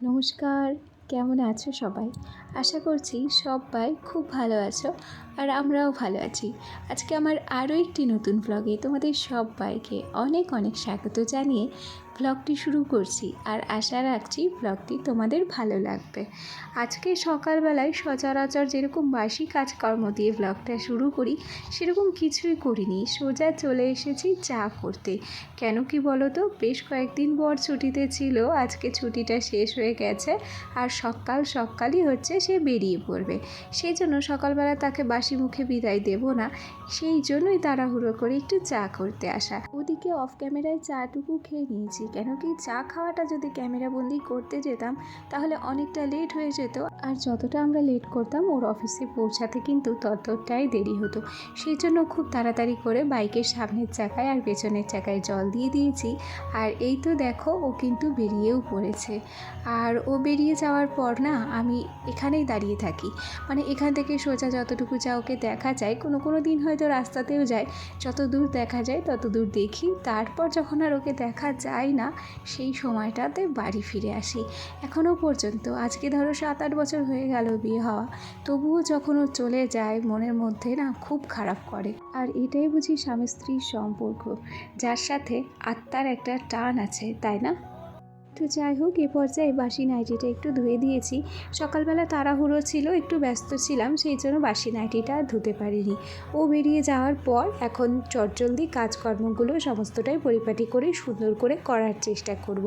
নমস্কার কেমন আছো সবাই? আশা করছি সবাই খুব ভালো আছো। আর আমরাও ভালো আছি। আজকে আমার আরও একটি নতুন ব্লগে তোমাদের সবাইকে অনেক অনেক স্বাগত জানিয়ে ব্লগটি শুরু করছি আর আশা রাখছি ব্লগটি তোমাদের ভালো লাগবে। আজকে সকালবেলায় সচরাচর যেরকম বাসি কাজকর্ম দিয়ে ব্লগটা শুরু করি, সেরকম কিছুই করিনি। সোজা চলে এসেছি চা করতে। কেন কি বলো তো বেশ কয়েকদিন পর ছুটিতে ছিল, আজকে ছুটিটা শেষ হয়ে গেছে আর সকাল সকালই হচ্ছে সে বেরিয়ে পড়বে। সেই জন্য সকালবেলা তাকে বাসি মুখে বিদায় দেব না, সেই জন্যই তাড়াহুড়ো করে একটু চা করতে আসা। ওদিকে অফ ক্যামেরায় চাটুকু খেয়ে নিয়েছি, কেন কি চা খাওয়াটা যদি ক্যামেরাবন্দি করতে যেতাম, তাহলে অনেকটা লেট হয়ে যেত। আর যতটা আমরা লেট করতাম, ওর অফিসে পৌঁছাতে কিন্তু ততটাই দেরি হতো। সেই জন্য খুব তাড়াতাড়ি করে বাইকের সামনের চাকায় আর পেছনের চাকায় জল দিয়ে দিয়েছি। আর এই তো দেখো, ও কিন্তু বেরিয়েও পড়েছে। আর ও বেরিয়ে যাওয়ার পর না, আমি এখানেই দাঁড়িয়ে থাকি। মানে এখান থেকে সোজা যতটুকু যা ওকে দেখা যায়, কোনো কোনো দিন হয়তো রাস্তাতেও যায়। যত দূর দেখা যায়, তত দূর দেখি। তারপর যখন আর ওকে দেখা যায় না, সেই সময়টাতে বাড়ি ফিরে আসি। এখনও পর্যন্ত, আজকে ধরো সাত আট বছর হয়ে গেল বিয়ে হওয়া। তবুও যখন ও চলে যায়, মনের মধ্যে না খুব খারাপ করে। আর এটাই বুঝি স্বামী স্ত্রীর সম্পর্ক, যার সাথে আত্মার একটা টান আছে, তাই না? তো যাই হোক, এ পর্যায়ে বাসি নাইটিটা একটু ধুয়ে দিয়েছি। সকালবেলা তাড়াহুড়ো ছিল, একটু ব্যস্ত ছিলাম, সেই জন্য বাসি নাইটিটা ধুতে পারিনি। ও বেরিয়ে যাওয়ার পর এখন চটজলদি কাজকর্মগুলো সমস্তটাই পরিপাটি করে সুন্দর করে করার চেষ্টা করব।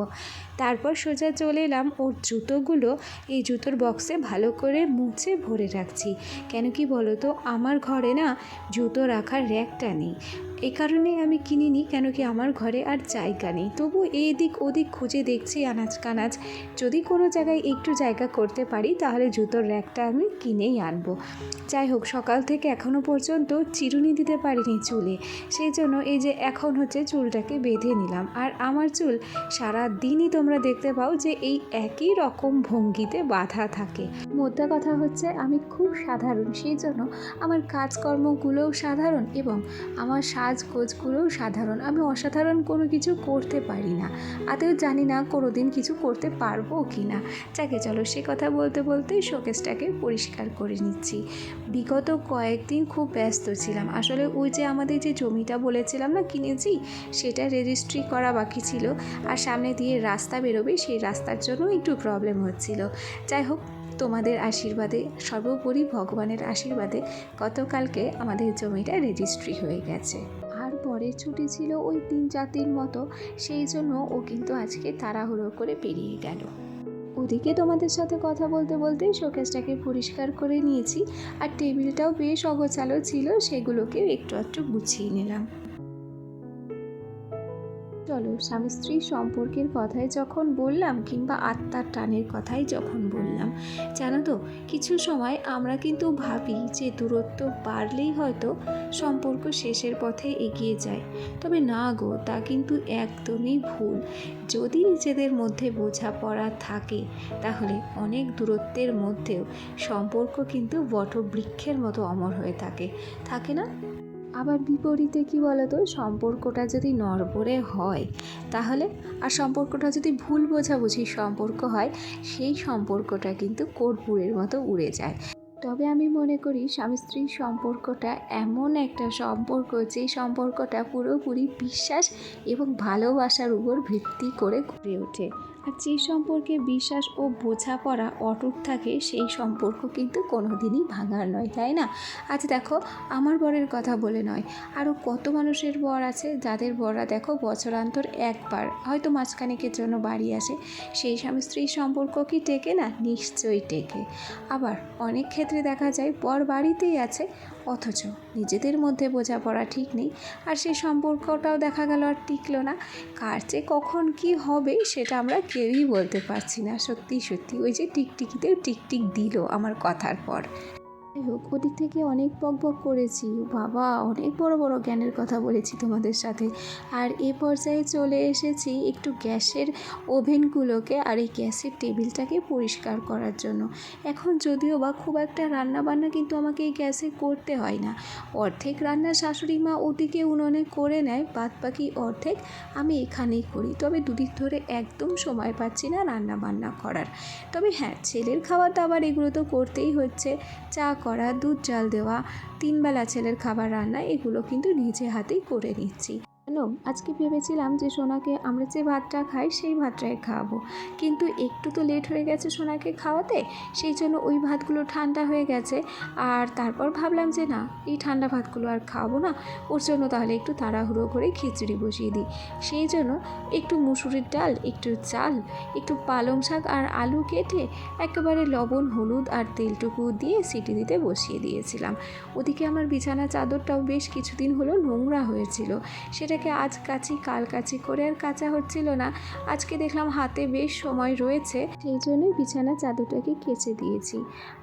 তারপর সোজা চলে এলাম ওর জুতোগুলো। এই জুতোর বক্সে ভালো করে মুছে ভরে রাখছি। কেন কি বলো তো আমার ঘরে না জুতো রাখার র্যাকটা নেই। এই কারণে আমি কিনিনি কেন কি আমার ঘরে আর জায়গা নেই। তবু এদিক ওদিক খুঁজে দেখছি আনাজ কানাজ। যদি কোনো জায়গায় একটু জায়গা করতে পারি, তাহলে জুতোর র্যাকটা আমি কিনেই আনব। যাই হোক, সকাল থেকে এখনও পর্যন্ত চিরুনি দিতে পারিনি চুলে। সেই জন্য এই যে এখন হচ্ছে চুলটাকে বেঁধে নিলাম। আর আমার চুল সারা দিনই তোমরা দেখতে পাও যে এই একই রকম ভঙ্গিতে বাঁধা থাকে। মোদ্দা কথা হচ্ছে, আমি খুব সাধারণ সেই জন্য আমার কাজকর্মগুলোও সাধারণ এবং আমার সাজগোজগুলোও সাধারণ। আমি অসাধারণ কোনো কিছু করতে পারি না। আদেও জানি না কোনো দিন কিছু করতে পারব কি না যাকে চলো সে কথা বলতে বলতে শোকেসটাকে পরিষ্কার করে নিচ্ছি। বিগত কয়েকদিন খুব ব্যস্ত ছিলাম। আসলে ওই যে আমাদের যে জমিটা বলেছিলাম না কিনেছি, সেটা রেজিস্ট্রি করা বাকি ছিল। আর সামনে দিয়ে রাস্তা বেরোবে, সেই রাস্তার জন্য একটু প্রবলেম হচ্ছিল। যাই হোক তোমাদের আশীর্বাদে, সর্বোপরি ভগবানের আশীর্বাদে গতকালকে আমাদের জমিটা রেজিস্ট্রি হয়ে গেছে। আর পরের ছুটি ছিল ওই তিন চার দিন মতো, সেই জন্য ও কিন্তু আজকে তাড়াহুড়ো করে পেরিয়ে গেল। ওদিকে তোমাদের সাথে কথা বলতে বলতে শোকেসটাকে পরিষ্কার করে নিয়েছি, আর টেবিলটাও বেশ অগোছালো ছিল, সেগুলোকেও একটু একটু গুছিয়ে নিলাম। চলো, স্বামী স্ত্রীর সম্পর্কের কথাই যখন বললাম কিংবা আত্মার টানের কথাই যখন বললাম, জানো তো, কিছু সময় আমরা কিন্তু ভাবি যে দূরত্ব বাড়লেই হয়তো সম্পর্ক শেষের পথে এগিয়ে যায়। তবে না গো, তা কিন্তু একদমই ভুল। যদি নিজেদের মধ্যে বোঝাপড়া থাকে, তাহলে অনেক দূরত্বের মধ্যেও সম্পর্ক কিন্তু বটবৃক্ষের মতো অমর হয়ে থাকে। থাকে না? আবার বিপরীতে কি বলতো, সম্পর্কটা যদি নড়বড়ে হয়, তাহলে আর সম্পর্কটা যদি ভুল বোঝাবুঝির সম্পর্ক হয়, সেই সম্পর্কটা কিন্তু কর্পূরের মতো উড়ে যায়। তবে আমি মনে করি, স্বামী স্ত্রীর সম্পর্কটা এমন একটা সম্পর্ক, যে সম্পর্কটা পুরোপুরি বিশ্বাস এবং ভালোবাসার উপর ভিত্তি করে গড়ে ওঠে। আর যে সম্পর্কে বিশ্বাস ও বোঝাপড়া অটুট থাকে, সেই সম্পর্ক কিন্তু কোনো দিনই ভাঙার নয়, তাই না? আজ দেখো, আমার বরের কথা বলে নয়। আরও কত মানুষের বর আছে? যাদের বররা দেখো বছরান্তর একবার, হয়তো মাঝখানেকের জন্য বাড়ি আসে। সেই স্বামী স্ত্রীর সম্পর্ক কি টেকে না? নিশ্চয়ই টেকে। আবার অনেক ক্ষেত্রে দেখা যায়, বর বাড়িতেই আছে অথচ নিজেদের মধ্যে বোঝাপড়া ঠিক নেই। আর সেই সম্পর্কটাও দেখা গেল আর টিকলো না। কার যে কখন কি হবে সেটা আমরা কেউই বলতে পারছি না। সত্যি সত্যি, ওই যে টিকটিকিতেও টিকটিক দিল আমার কথার পর। যাই হোক, ওদিক থেকে অনেক বক বক করেছি। বাবা, অনেক বড় বড় জ্ঞানের কথা বলেছি তোমাদের সাথে। আর এ পর্যায়ে চলে এসেছি একটু গ্যাসের ওভেনগুলোকে আর এই গ্যাসের টেবিলটাকে পরিষ্কার করার জন্য। এখন যদিও বা খুব একটা রান্না বান্না কিন্তু আমাকে এই গ্যাসে করতে হয় না। অর্ধেক রান্না শাশুড়ি মা ওদিকে উনুনে করে নেয়, বাদ বাকি অর্ধেক আমি এখানেই করি। তবে দুদিন ধরে একদম সময় পাচ্ছি না রান্না বান্না করার। তবে হ্যাঁ ছেলের খাবার দাবার এগুলো তো করতেই হচ্ছে। চা করা দুধ জাল দেওয়া তিনবেলা ছেলের খাবার রান্না এগুলো কিন্তু নিজে হাতেই করে নিচ্ছি। জানো আজকে ভেবেছিলাম যে সোনাকে আমরা যে ভাতটা খাই সেই ভাতটাই খাওয়াবো। কিন্তু একটু তো লেট হয়ে গেছে সোনাকে খাওয়াতে, সেই জন্য ওই ভাতগুলো ঠান্ডা হয়ে গেছে। আর তারপর ভাবলাম যে না, এই ঠান্ডা ভাতগুলো আর খাওয়াবো না, ওর জন্য তাহলে একটু তাড়াহুড়ো করে খিচুড়ি বসিয়ে দিই। সেই জন্য একটু মুসুরির ডাল, একটু চাল, একটু পালং শাক আর আলু কেটে একেবারে লবণ, হলুদ আর তেলটুকু দিয়ে সিটি দিতে বসিয়ে দিয়েছিলাম। ওদিকে আমার বিছানা চাদরটাও বেশ কিছুদিন হলো নোংরা হয়েছিল। সেটাকে আজ কাচি, কাল কাচি করে আর কাচা হচ্ছিল না। আজকে দেখলাম হাতে বেশ সময় রয়েছে, সেই জন্যই বিছানা চাদরটাকে কেচে দিয়েছি।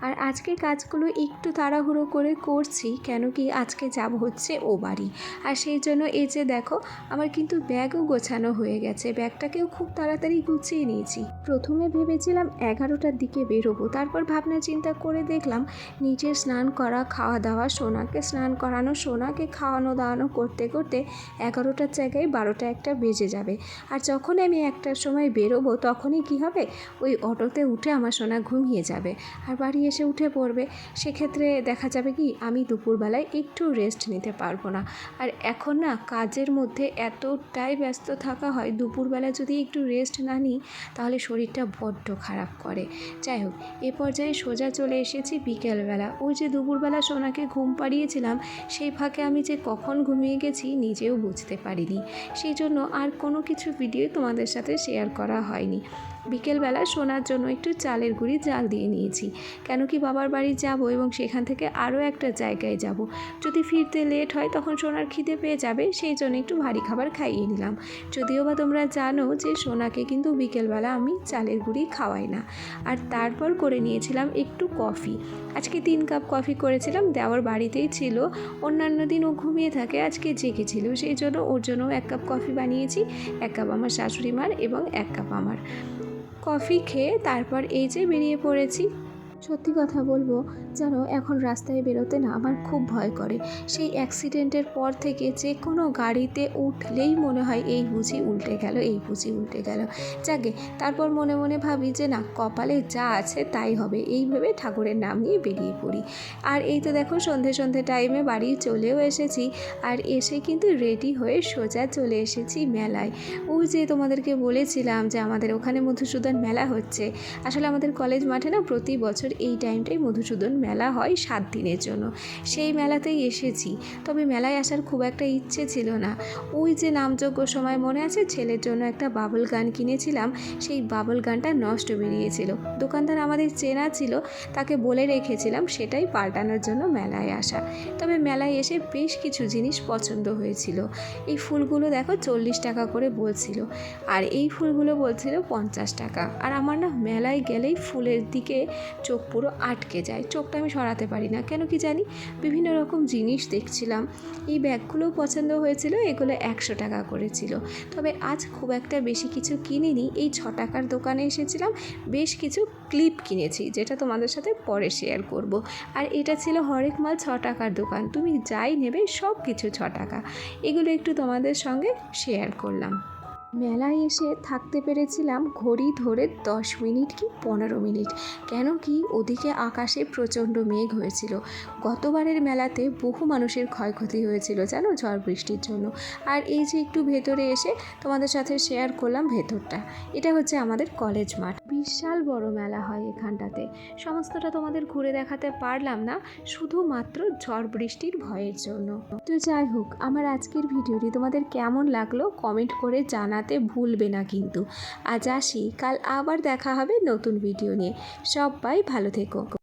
আর আজকে কাজগুলো একটু তাড়াহুড়ো করে করছি, কেন কি আজকে যাব হচ্ছে ও বাড়ি। আর সেই জন্য এই যে দেখো, আমার কিন্তু ব্যাগও গোছানো হয়ে গেছে। ব্যাগটাকেও খুব তাড়াতাড়ি গুছিয়ে নিয়েছি। প্রথমে ভেবেছিলাম এগারোটার দিকে বেরোবো, তারপর ভাবনা চিন্তা করে দেখলাম নিজের স্নান করা, খাওয়া দাওয়া, সোনাকে স্নান করানো, সোনাকে খাওয়ানো, দাওয়ানো করতে করতে এগারোটার জায়গায় বারোটা একটা বেজে যাবে। আর যখন আমি একটার সময় বেরোবো, তখনই কি হবে? ওই অটোতে উঠে আমার সোনা ঘুমিয়ে যাবে। আর বাড়ি এসে উঠে পড়বে। সেক্ষেত্রে দেখা যাবে কি, আমি দুপুরবেলায় একটু রেস্ট নিতে পারব না। আর এখন না, কাজের মধ্যে এতটাই ব্যস্ত থাকা হয়, দুপুরবেলা যদি একটু রেস্ট না নিই, তাহলে শরীরটা বড্ড খারাপ করে। যাই হোক, এ পর্যায়ে সোজা চলে এসেছি বিকেলবেলা। ওই যে দুপুরবেলা সোনাকে ঘুম পাড়িয়েছিলাম, সেই ফাঁকে আমি যে কখন ঘুমিয়ে গেছি নিজেও বুঝতে পারিনি। সেই জন্য আর কোনো কিছু ভিডিও তোমাদের সাথে শেয়ার করা হয়নি। বিকেলবেলা সোনার জন্য একটু চালের গুঁড়ি, জাল দিয়ে নিয়েছি। কেন কি বাবার বাড়ি যাব এবং সেখান থেকে আরও একটা জায়গায় যাব। যদি ফিরতে লেট হয় তখন সোনার খিদে পেয়ে যাবে, সেই জন্য একটু ভারী খাবার খাইয়ে নিলাম। যদিও বা তোমরা জানো যে সোনাকে কিন্তু বিকেলবেলা আমি চালের গুঁড়ি খাওয়াই না। আর তারপর করে নিয়েছিলাম একটু কফি। আজকে তিন কাপ কফি করেছিলাম, দেওয়ার বাড়িতেই ছিল। অন্যান্য দিন ও ঘুমিয়ে থাকে, আজকে জেগেছিল সেই জন্য ওর জন্য এক কাপ কফি বানিয়েছি, এক কাপ আমার শাশুড়ি মার এবং এক কাপ আমার। কফি খেয়ে তারপর এই যে বেরিয়ে পড়েছি। সত্যি কথা বলব, যেন এখন রাস্তায় বেরোতে না আমার খুব ভয় করে। সেই অ্যাক্সিডেন্টের পর থেকে যে কোনো গাড়িতে উঠলেই মনে হয় এই বুঝি উল্টে গেল, এই বুঝি উল্টে গেল। যাকে, তারপর মনে মনে ভাবি যে না, কপালে যা আছে তাই হবে। এই ভেবে ঠাকুরের নাম নিয়ে বেরিয়ে পড়ি। আর এই তো দেখো, সন্ধে সন্ধে টাইমে বাড়ি চলেও এসেছি। আর এসে কিন্তু রেডি হয়ে সোজা চলে এসেছি মেলায়। ওই যে তোমাদেরকে বলেছিলাম যে আমাদের ওখানে মধুসূদন মেলা হচ্ছে। আসলে আমাদের কলেজ মাঠে না প্রতি বছর এই টাইমটাই মধুসূদন মেলা হয় সাত দিনের জন্য। সেই মেলাতেই এসেছি। তবে মেলায় আসার খুব একটা ইচ্ছে ছিল না। ওই যে নামযোগ্য সময় মনে আছে, ছেলের জন্য একটা বাবল গান কিনেছিলাম, সেই বাবল গানটা নষ্ট বেরিয়েছিল। দোকানদার আমাদের চেনা ছিল, তাকে বলে রেখেছিলাম সেটাই পাল্টানোর জন্য মেলায় আসা। তবে মেলায় এসে বেশ কিছু জিনিস পছন্দ হয়েছিল। এই ফুলগুলো দেখো, চল্লিশ টাকা করে বলছিল। আর এই ফুলগুলো বলছিল পঞ্চাশ টাকা। আর আমার না মেলায় গেলেই ফুলের দিকে চোখ পুরো আটকে যায়, চোখটা আমি সরাতে পারি না। কেন কি জানি? বিভিন্ন রকম জিনিস দেখছিলাম। এই ব্যাগগুলোও পছন্দ হয়েছিল, এগুলো একশো টাকা করেছিল তবে আজ খুব একটা বেশি কিছু কিনিনি। এই ছ টাকার দোকানে এসেছিলাম, বেশ কিছু ক্লিপ কিনেছি, যেটা তোমাদের সাথে পরে শেয়ার করব। আর এটা ছিল হরেক মাল ছ টাকার দোকান। তুমি যাই নেবে সব কিছু ছ টাকা। এগুলো একটু তোমাদের সঙ্গে শেয়ার করলাম। মেলায় এসে থাকতে পেরেছিলাম ঘড়ি ধরে দশ মিনিট কি পনেরো মিনিট। কেন কি ওদিকে আকাশে প্রচণ্ড মেঘ হয়েছিল। গতবারের মেলাতে বহু মানুষের ক্ষয়ক্ষতি হয়েছিল জানো ঝড় বৃষ্টির জন্য। আর এই যে একটু ভেতরে এসে তোমাদের সাথে শেয়ার করলাম ভেতরটা, এটা হচ্ছে আমাদের কলেজ মাঠ। বিশাল বড় মেলা হয় এখানটাতে। সমস্তটা তোমাদের ঘুরে দেখাতে পারলাম না, শুধুমাত্র ঝড় বৃষ্টির ভয়ের জন্য। তো যাই হোক, আমার আজকের ভিডিওটি তোমাদের কেমন লাগল কমেন্ট করে জানাতে ভুলবে না কিন্তু। আজ আসি, কাল আবার দেখা হবে নতুন ভিডিও নিয়ে। সবাই ভালো থেকো।